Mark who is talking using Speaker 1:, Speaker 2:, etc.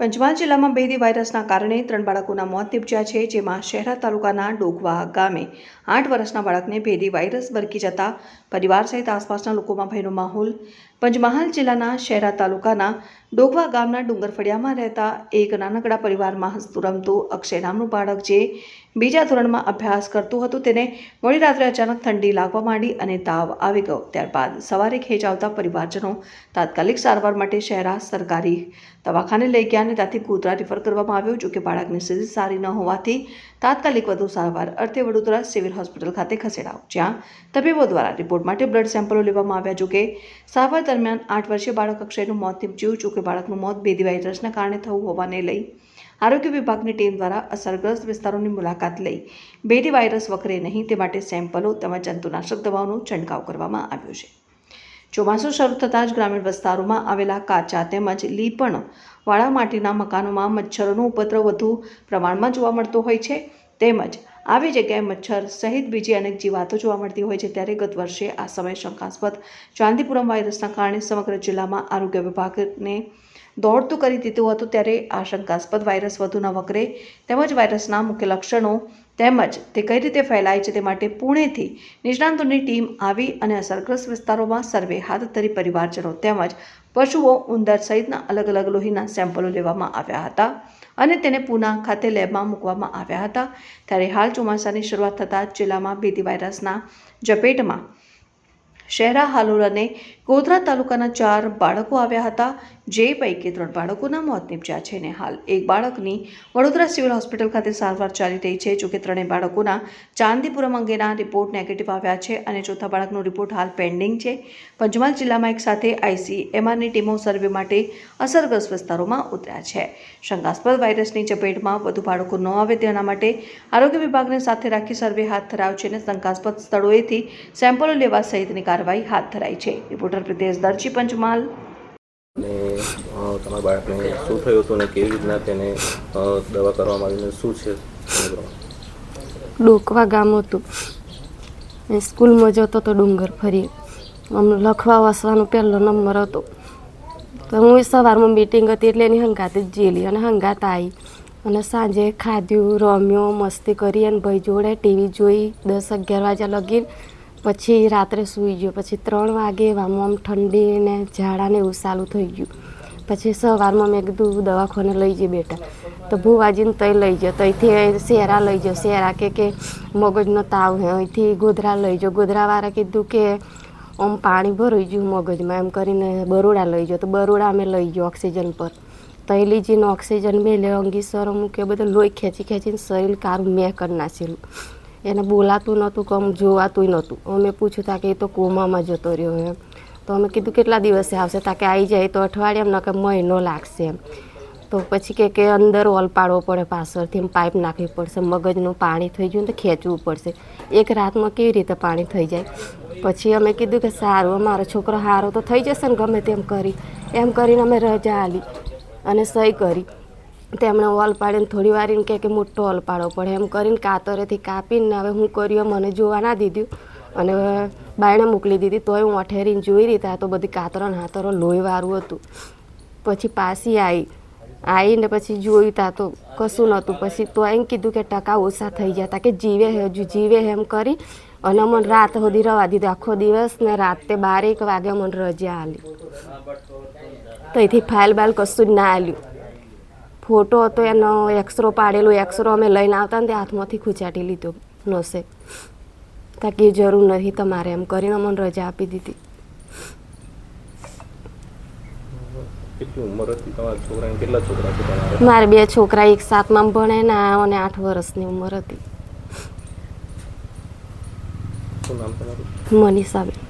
Speaker 1: પંચમહાલ જિલ્લામાં બેદી વાયરસના કારણે ત્રણ બાળકોના મોત નિપજ્યા છે, જેમાં શહેરા તાલુકાના ડોગવા ગામે આઠ વર્ષના બાળકને ભેદી વાયરસ વરકી જતા પરિવાર સહિત આસપાસના લોકોમાં ભયનો માહોલ પંચમહાલ જિલ્લાના શહેરા તાલુકાના ડોગવા ગામના ડુંગરફળિયામાં રહેતા એક નાનકડા પરિવારમાં હસતું રમતું અક્ષય નામનું બાળક જે બીજા ધોરણમાં અભ્યાસ કરતું હતું તેને મોડી રાત્રે અચાનક ઠંડી લાગવા માંડી અને તાવ આવી ગયો. ત્યારબાદ સવારે ખેંચ આવતા પરિવારજનો તાત્કાલિક સારવાર માટે શહેરા સરકારી દવાખાને લઈ ગયા અને ત્યાંથી ગોધરા રિફર કરવામાં આવ્યો. જો કે બાળકની સ્થિતિ સારી ન હોવાથી તાત્કાલિક વધુ સારવાર અર્થે વડોદરા સિવિલ હોસ્પિટલ ખાતે ખસેડાયો. જ્યાં તબીબો દ્વારા રિપોર્ટ માટે બ્લડ સેમ્પલો લેવામાં આવ્યા. જો કે સારવાર દરમિયાન આઠ વર્ષીય બાળક અક્ષયનું મોત નીપજ્યું, જો કે બાળકનું મોત બેદી વાયરસના કારણે થયું હોવાને લઈ આરોગ્ય વિભાગની ટીમ દ્વારા અસરગ્રસ્ત વિસ્તારોની મુલાકાત લઈ બેદી વાયરસ વકરે નહીં, તે માટે સેમ્પલો તેમજ જંતુનાશક દવાઓનો છંટકાવ કરવામાં આવ્યો છે. ચોમાસું શરૂ થતાં જ ગ્રામીણ વિસ્તારોમાં આવેલા કાચા તેમજ લીપણ વાળા માટીના મકાનોમાં મચ્છરોનો ઉપદ્રવ વધુ પ્રમાણમાં જોવા મળતો હોય છે. તેમજ આવી જગ્યાએ મચ્છર સહિત બીજી અનેક જીવાતો જોવા મળતી હોય છે. ત્યારે ગત વર્ષે આ સમયે શંકાસ્પદ ચાંદીપુરમ વાયરસના કારણે સમગ્ર જિલ્લામાં આરોગ્ય વિભાગને દોડતું કરી દીધું હતું ત્યારે આ શંકાસ્પદ વાયરસ વધુ ન વકરે તેમજ વાયરસના મુખ્ય લક્ષણો તેમજ તે કઈ રીતે ફેલાય છે તે માટે પુણેથી નિષ્ણાંતોની ટીમ આવી અને અસરગ્રસ્ત વિસ્તારોમાં સર્વે હાથ ધરી પરિવારજનો તેમજ પશુઓ ઉંદર સહિતના અલગ અલગ લોહીના સેમ્પલો લેવામાં આવ્યા હતા અને તેને પૂના ખાતે લેબમાં મૂકવામાં આવ્યા હતા. ત્યારે હાલ ચોમાસાની શરૂઆત થતાં જિલ્લામાં બેદી વાયરસના ઝપેટમાં શહેરા હાલોલ અને ગોધરા તાલુકાના ચાર બાળકો આવ્યા હતા, જે પૈકી ત્રણ બાળકોના મોત નીપજ્યા છે અને હાલ એક બાળકની વડોદરા સિવિલ હોસ્પિટલ ખાતે સારવાર ચાલી રહી છે જોકે ત્રણેય બાળકોના ચાંદીપુરમ અંગેના રિપોર્ટ નેગેટિવ આવ્યા છે અને ચોથા બાળકનો રિપોર્ટ હાલ પેન્ડિંગ છે. પંચમહાલ જિલ્લામાં એક સાથે આઈસીએમઆરની ટીમો સર્વે માટે અસરગ્રસ્ત વિસ્તારોમાં ઉતર્યા છે. શંકાસ્પદ વાયરસની ચપેટમાં વધુ બાળકો ન આવે તેના માટે આરોગ્ય વિભાગને સાથે રાખી સર્વે હાથ ધરાયો છે અને શંકાસ્પદ સ્થળોએથી સેમ્પલો લેવા સહિતની કાર્યવાહી હાથ ધરાઈ છે. રિપોર્ટર પ્રિતેશ દરજી પંચમાલ
Speaker 2: અને તમારા બાળકને શું થયું હતું અને કેવી રીતના તેને દવા કરવામાં આવીને શું છે?
Speaker 3: ડોકવા ગામ હતું. એ સ્કૂલમાં જતો તો ડુંગર ફરી. અમને લખવા વસવાનો પહેલો નંબર હતો. તો હું સવારમાં મીટિંગ હતી એટલે એની હંગાતે જ જેલી અને હંગાત આવી અને સાંજે ખાધ્યું રમ્યો મસ્તી કરી અને ભાઈ જોડે ટીવી જોઈ દસ અગિયાર વાગ્યા લગી પછી રાત્રે સૂઈ ગયો. પછી ત્રણ વાગે આમ આમ ઠંડી ને ઝાડા ને એવું સારું થઈ ગયું. પછી સવારમાં મેં કીધું દવાખાને લઈ જઈએ બેટા. તો ભુવાજીને તઈ લઈ જાઓ તઈથી શેરા લઈ જાઓ શેરા કે કે મગજનો તાવ હે. અહીંથી ગોધરા લઈ જાઓ ગોધરાવાળા કીધું કે, આમ પાણી ભરાઈ ગયું મગજમાં. એમ કરીને બરોડા લઈ જાઓ તો બરોડા અમે લઈ ગયો ઓક્સિજન પર. તઈ લીજીને ઓક્સિજન મેલે અંગીસરો મૂક્યો બધું લોહી ખેંચી ખેંચીને શરીર કારું મેં કરી નાખેલું. એને બોલાતું નહોતું કે આમ જોવાતું નહોતું. અમે પૂછ્યું તા કે એ તો કોમામાં જતો રહ્યો એમ. તો અમે કીધું કેટલા દિવસે આવશે? તા કે આવી જાય તો અઠવાડિયામાં કે મહિનો લાગશે એમ. તો પછી કે કે અંદર ઓલ પાડવો પડે પાછળથી પાઇપ નાખવી પડશે, મગજનું પાણી થઈ ગયું તો ખેંચવું પડશે. એક રાતમાં કેવી રીતે પાણી થઈ જાય? પછી અમે કીધું કે સારું અમારો છોકરો સારો તો થઈ જશે ને ગમે તેમ કરી. એમ કરીને અમે રજા આલી અને સહી કરી. તેમણે ઓલ પાડીને થોડી વાર એમ કે મોટો ઓલ પાડવો પડે. એમ કરીને કાતરેથી કાપીને હવે હું કર્યો, મને જોવા ના દીધું. અને બાયણે મોકલી દીધી, તોય હું અઠેરીને જોઈ રીતે તો બધી કાતરો ને હાતરો લોહીવાળું હતું. પછી પાછી આવી આવીને પછી જોયું તા તો કશું નહોતું. પછી તો એમ કીધું કે ટકા ઓછા થઈ ગયા હતા કે જીવે હજુ જીવે હે એમ કરી. અને મને રાત સુધી રવા દીધું. આખો દિવસ ને રાતે બારેક વાગે મને રજા આલી. તો ફાઇલ બાઇલ કશું જ ના આલ્યું. ફોટો હતો એનો એક્સરો પાડેલો એક્સરો અમે લઈને આવતા ને તે હાથમાંથી ખૂંચાટી લીધો નસે. તાકી જરૂર નથી તમારે એમ કરીને મને રજા આપી દીધી. મારે બે છોકરા એક સાતમાં ભણે ને અને આઠ વર્ષની ઉંમર હતી. મનીષાબેન.